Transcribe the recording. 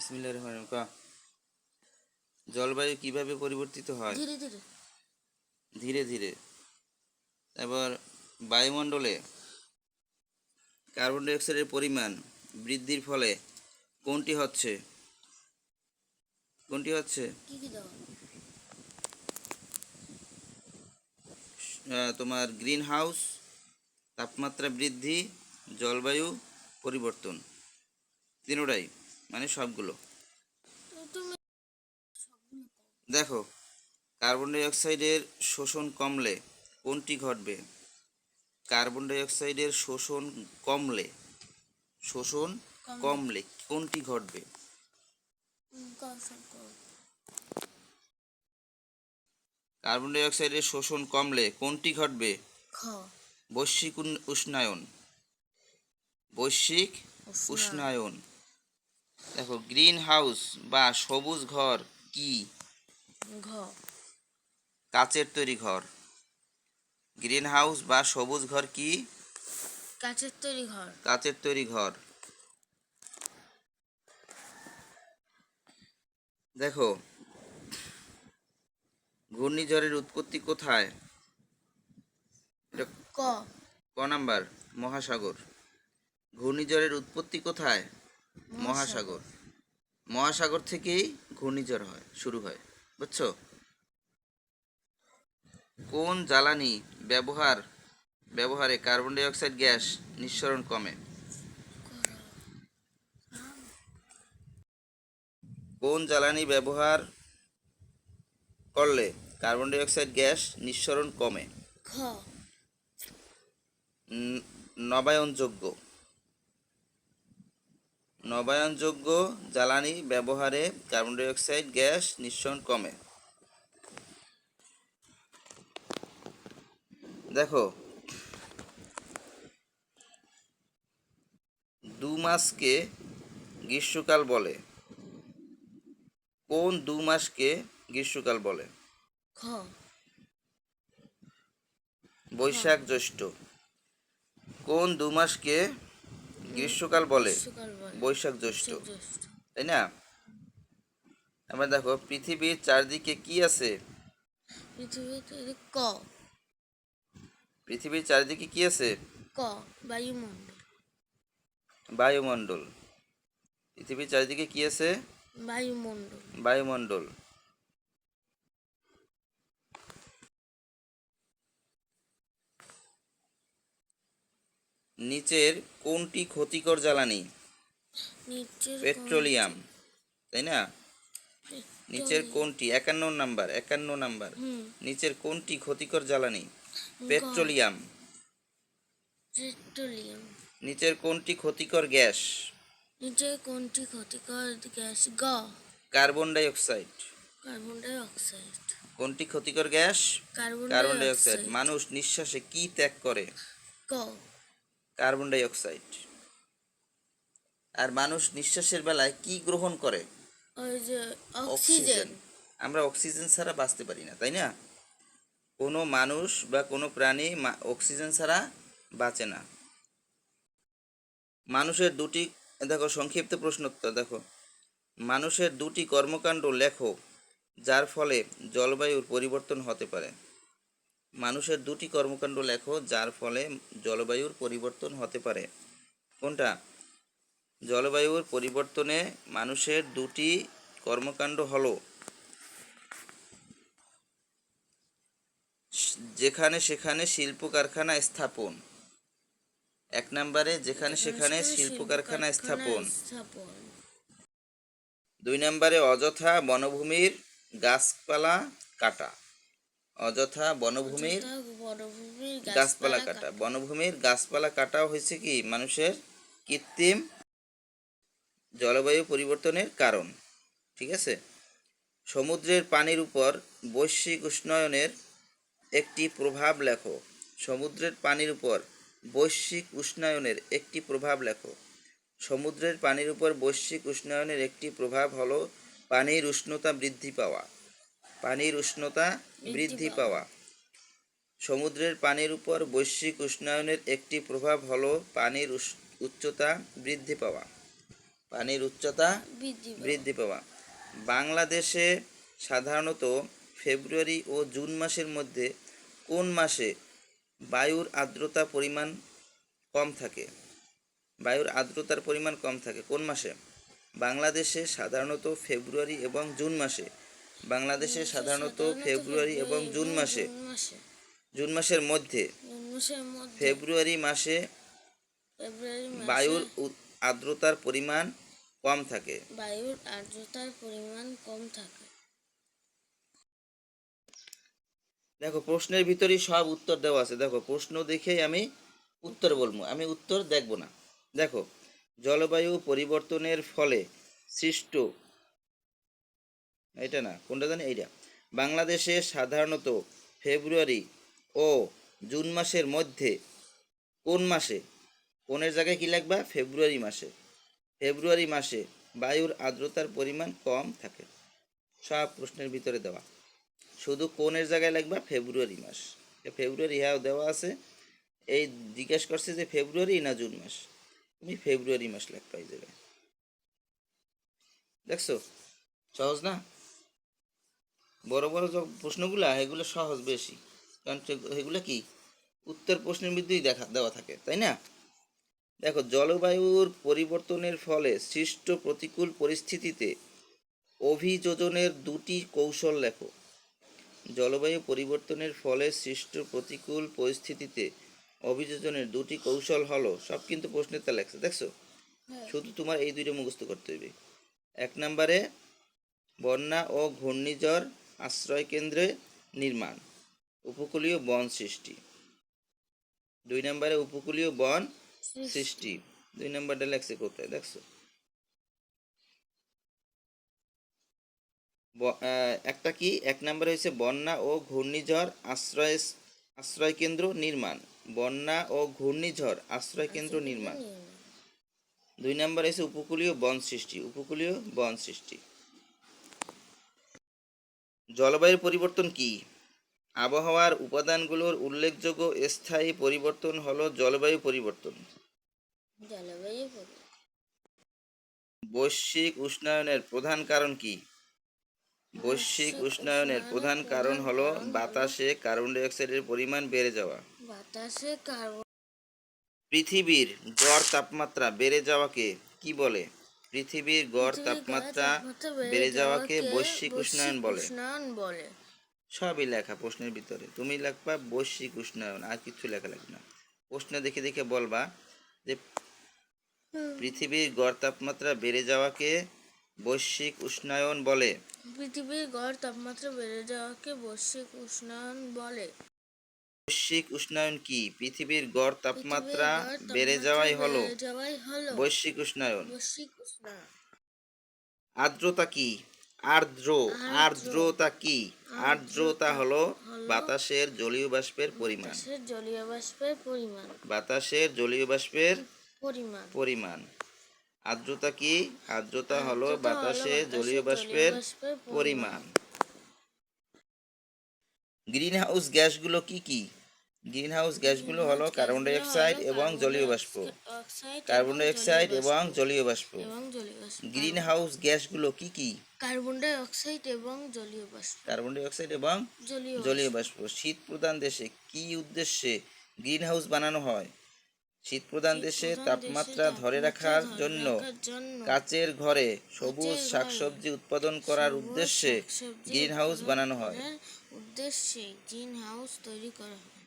বিসমিল্লাহির রহমানির রহিম। জলবায়ু কীভাবে পরিবর্তিত হয়? ধীরে ধীরে। ধীরে ধীরে। এবার বায়ুমণ্ডলে কার্বন ডাইঅক্সাইডের পরিমাণ বৃদ্ধির ফলে কোনটি হচ্ছে? কোনটি হচ্ছে? তোমার গ্রিন হাউস তাপমাত্রা বৃদ্ধি জলবায়ু পরিবর্তন। তিনোটাই। মানে সবগুলো। দেখো কার্বন ডাই অক্সাইডের শোষণ কমলে কোনটি ঘটবে? কার্বন ডাই অক্সাইডের শোষণ কমলে শোষণ কমলে। কোনটি ঘটবে? কার্বন ডাই অক্সাইডের শোষণ কমলে কোনটি ঘটবে? বৈশ্বিক উষ্ণায়ন। বৈশ্বিক উষ্ণায়ন। দেখো গ্রিন হাউস বা সবুজ ঘর কি? ঘ কাচের তৈরি ঘর। গ্রিন হাউস বা সবুজ ঘর কি? কাছের তৈরি ঘর। কাচের তৈরি ঘর। দেখো ঘূর্ণিঝড়ের উৎপত্তি কোথায়? ক। ক নাম্বার মহাসাগর। ঘূর্ণিঝড়ের উৎপত্তি কোথায়? মহাসাগর। মহাসাগর। থেকেই ঘূর্ণিঝড় হয় শুরু হয় বুঝছ? কোন জ্বালানি ব্যবহার ব্যবহারে কার্বন ডাই অক্সাইড গ্যাস নিঃসরণ কমে? কোন জ্বালানি ব্যবহার করলে কার্বন ডাই অক্সাইড গ্যাস নিঃসরণ কমে? নবায়নযোগ্য। নবায়নযোগ্য জ্বালানি ব্যবহারে কার্বন ডাই অক্সাইড গ্যাস নিঃসরণ কমে। দেখো দু মাসকে গ্রীষ্মকাল বলে। কোন দু মাসকে গ্রীষ্মকাল বলে? বৈশাখ জ্যৈষ্ঠ। কোন দু মাসকে গ্রীষ্মকাল বলে বৈশাখ জ্যৈষ্ঠ। তাই না? আমরা দেখো পৃথিবীর চারদিকে কি আছে? ক। পৃথিবীর চারদিকে কি আছে? ক বায়ুমণ্ডল। বায়ুমণ্ডল। পৃথিবীর চারদিকে কি আছে? বায়ুমণ্ডল। বায়ুমণ্ডল। নিচের কোনটি ক্ষতিকর জ্বালানি? পেট্রোলিয়াম তাই না? নিচের কোনটি? একান্ন নাম্বার একান্ন নাম্বার। নিচের কোনটি ক্ষতিকর জ্বালানি? পেট্রোলিয়াম। পেট্রোলিয়াম। নিচের কোনটি ক্ষতিকর গ্যাস? নিচে কোনটি ক্ষতিকর গ্যাস? গ। Carbon dioxide carbon dioxide কোনটি ক্ষতিকর গ্যাস? কার্বন ডাই অক্সাইড মানুষ নিঃশ্বাসে কি ত্যাগ করে? ক। কার্বন ডাই অক্সাইড আর মানুষ নিঃশ্বাসের বেলায় কি গ্রহণ করে? অক্সিজেন। আমরা অক্সিজেন ছাড়া বাঁচতে পারি না তাই না? কোনো মানুষ বা কোনো প্রাণী অক্সিজেন ছাড়া বাঁচে না। মানুষের দুটি দেখো সংক্ষিপ্ত প্রশ্নোত্তর দেখো। মানুষের দুটি কর্মকাণ্ড লেখো যার ফলে জলবায়ুর পরিবর্তন হতে পারে। মানুষের দুটি কর্মকাণ্ড লেখো যার ফলে জলবায়ুর পরিবর্তন হতে পারে। কোনটা? জলবায়ুর পরিবর্তনে মানুষের দুটি কর্মকাণ্ড হলো যেখানে সেখানে শিল্প কারখানা স্থাপন। এক নম্বরে যেখানে সেখানে শিল্প কারখানা স্থাপন। দুই নম্বরে অযথা বনভূমির গাছপালা কাটা। অযথা বনভূমির গাছপালা কাটা। বনভূমির গাছপালা কাটা হয়েছে কি? মানুষের কৃত্রিম জলবায়ু পরিবর্তনের কারণ। ঠিক আছে? সমুদ্রের পানির উপর বৈশ্বিক উষ্ণায়নের একটি প্রভাব লেখো। সমুদ্রের পানির উপর বৈশ্বিক উষ্ণায়নের একটি প্রভাব লেখো। সমুদ্রের পানির উপর বৈশ্বিক উষ্ণায়নের একটি প্রভাব হলো পানির উষ্ণতা বৃদ্ধি পাওয়া। পানির উষ্ণতা বৃদ্ধি পাওয়া। সমুদ্রের পানির উপর বৈশ্বিক উষ্ণায়নের একটি প্রভাব হলো পানির উচ্চতা বৃদ্ধি পাওয়া। পানির উচ্চতা বৃদ্ধি পাওয়া। বৃদ্ধি পাওয়া। বাংলাদেশে সাধারণত ফেব্রুয়ারি ও জুন মাসের মধ্যে কোন মাসে বায়ুর আর্দ্রতা পরিমাণ কম থাকে? বায়ুর আর্দ্রতার পরিমাণ কম থাকে কোন মাসে? বাংলাদেশে সাধারণত ফেব্রুয়ারি এবং জুন মাসে বাংলাদেশে সাধারণত ফেব্রুয়ারি এবং জুন মাসে। জুন মাসের মধ্যে। ফেব্রুয়ারি মাসে বায়ুর আর্দ্রতার পরিমাণ কম থাকে। বায়ুর আর্দ্রতার পরিমাণ কম থাকে। দেখো প্রশ্নের ভিতরেই সব উত্তর দেওয়া আছে। দেখো প্রশ্ন দেখেই আমি উত্তর বলব। আমি উত্তর দেখব না। দেখো জলবায়ু পরিবর্তনের ফলে সৃষ্ট এটা না, কোনটা জানি? এইটা। বাংলাদেশে সাধারণত ফেব্রুয়ারি ও জুন মাসের মধ্যে কোন মাসে? কোনের জায়গায় কি লাগবা? ফেব্রুয়ারি মাসে। ফেব্রুয়ারি মাসে বায়ুর আর্দ্রতার পরিমাণ কম থাকে। সব প্রশ্নের ভিতরে দেওয়া। শুধু কোনের জায়গায় লাগবে? ফেব্রুয়ারি মাস। ফেব্রুয়ারি হ্যাঁ দেওয়া আছে। এই জিজ্ঞেস করছে যে ফেব্রুয়ারি না জুন মাস? তুমি ফেব্রুয়ারি মাস লেখ পাই যাবে দেখছ? সহজ না? বড় বড় যে প্রশ্নগুলা এগুলো সহজ বেশি। কারণ এগুলো কি? উত্তর প্রশ্নের মধ্যেই দেখা দেওয়া থাকে তাই না? দেখো জলবায়ুর পরিবর্তনের ফলে সৃষ্ট প্রতিকূল পরিস্থিতিতে অভিযোজনের দুটি কৌশল লেখো। জলবায়ু পরিবর্তনের ফলে সৃষ্ট প্রতিকূল পরিস্থিতিতে অভিযোজনের দুটি কৌশল হলো সব কিন্তু প্রশ্নের তা লেখছে দেখছ? হ্যাঁ। শুধু তোমার এই দুইটা মুখস্থ করতে হইবে। এক নম্বরে বন্যা ও ঘূর্ণিঝড় আশ্রয় কেন্দ্রে নির্মাণ উপকূলীয় বন সৃষ্টি। দুই নম্বরে উপকূলীয় বন সৃষ্টি। দুই নম্বরটা লেখছে কোথায়? দেখছ? একটা কি? এক নম্বরে হচ্ছে বন্যা ও ঘূর্ণিঝড় আশ্রয় আশ্রয় কেন্দ্র নির্মাণ। বন্যা ও ঘূর্ণিঝড় আশ্রয় কেন্দ্র নির্মাণ। দুই নম্বরে হচ্ছে উপকূলীয় বন সৃষ্টি উপকূলীয় বন সৃষ্টি। জলবায়ুর পরিবর্তন কি? আবহাওয়ার উপাদানগুলোর উল্লেখযোগ্য স্থায়ী পরিবর্তন হলো জলবায়ু পরিবর্তন। জলবায়ু বৈশ্বিক উষ্ণায়নের প্রধান কারণ কি? বৈশ্বিক উষ্ণায়নের প্রধান কারণ হলো বাতাসে কার্বন ডাইঅক্সাইডের পরিমাণ বেড়ে যাওয়া। বাতাসে কার্বন পৃথিবীর গড় তাপমাত্রা বেড়ে যাওয়াকে কি বলে? পৃথিবীর গড় তাপমাত্রা বেড়ে যাওয়াকে বৈশ্বিক উষ্ণায়ন বলে। সবই লেখা প্রশ্নের ভিতরে। তুমি লিখবা বৈশ্বিক উষ্ণায়ন আর কিছু লেখা লাগবে না। প্রশ্ন দেখে দেখে বলবা যে পৃথিবীর গড় তাপমাত্রা বেড়ে যাওয়াকে বৈশ্বিক উষ্ণায়ন বলে। পৃথিবীর গড় তাপমাত্রা বেড়ে যাওয়াকে বৈশ্বিক উষ্ণায়ন বলে। বৈশ্বিক উষ্ণায়ন কি? পৃথিবীর গড় তাপমাত্রা বেড়ে যাওয়াই হলো বৈশ্বিক উষ্ণায়ন। আর্দ্রতা কি? আর্দ্র। আর্দ্রতা কি? আর্দ্রতা হলো বাতাসের জলীয় বাষ্পের পরিমাণ। বাতাসের জলীয় বাষ্পের পরিমাণ। বাতাসের জলীয় বাষ্পের পরিমাণ। পরিমাণ। আর্দ্রতা কি? আর্দ্রতা হলো বাতাসে বাতাসের জলীয় বাষ্পের বাষ্পের পরিমাণ। গ্রিন হাউস গ্যাসগুলো কি কি? গ্রিন হাউস গ্যাসগুলো হলো কার্বন ডাইঅক্সাইড এবং জলীয় বাষ্প। কার্বন ডাইঅক্সাইড এবং জলীয় বাষ্প। গ্রিন হাউস গ্যাসগুলো কি কি? কার্বন ডাইঅক্সাইড এবং জলীয় বাষ্প। কার্বন ডাই অক্সাইড এবং জলীয় বাষ্প। শীত প্রধান দেশে কি উদ্দেশ্যে গ্রিন হাউস বানানো হয়? শীত প্রধান দেশে তাপমাত্রা ধরে রাখার জন্য কাচের ঘরে সবুজ শাকসবজি উৎপাদন করার উদ্দেশ্যে গ্রিন হাউস বানানো হয়। উদ্দেশ্যে গ্রিন হাউস তৈরি করা হয়।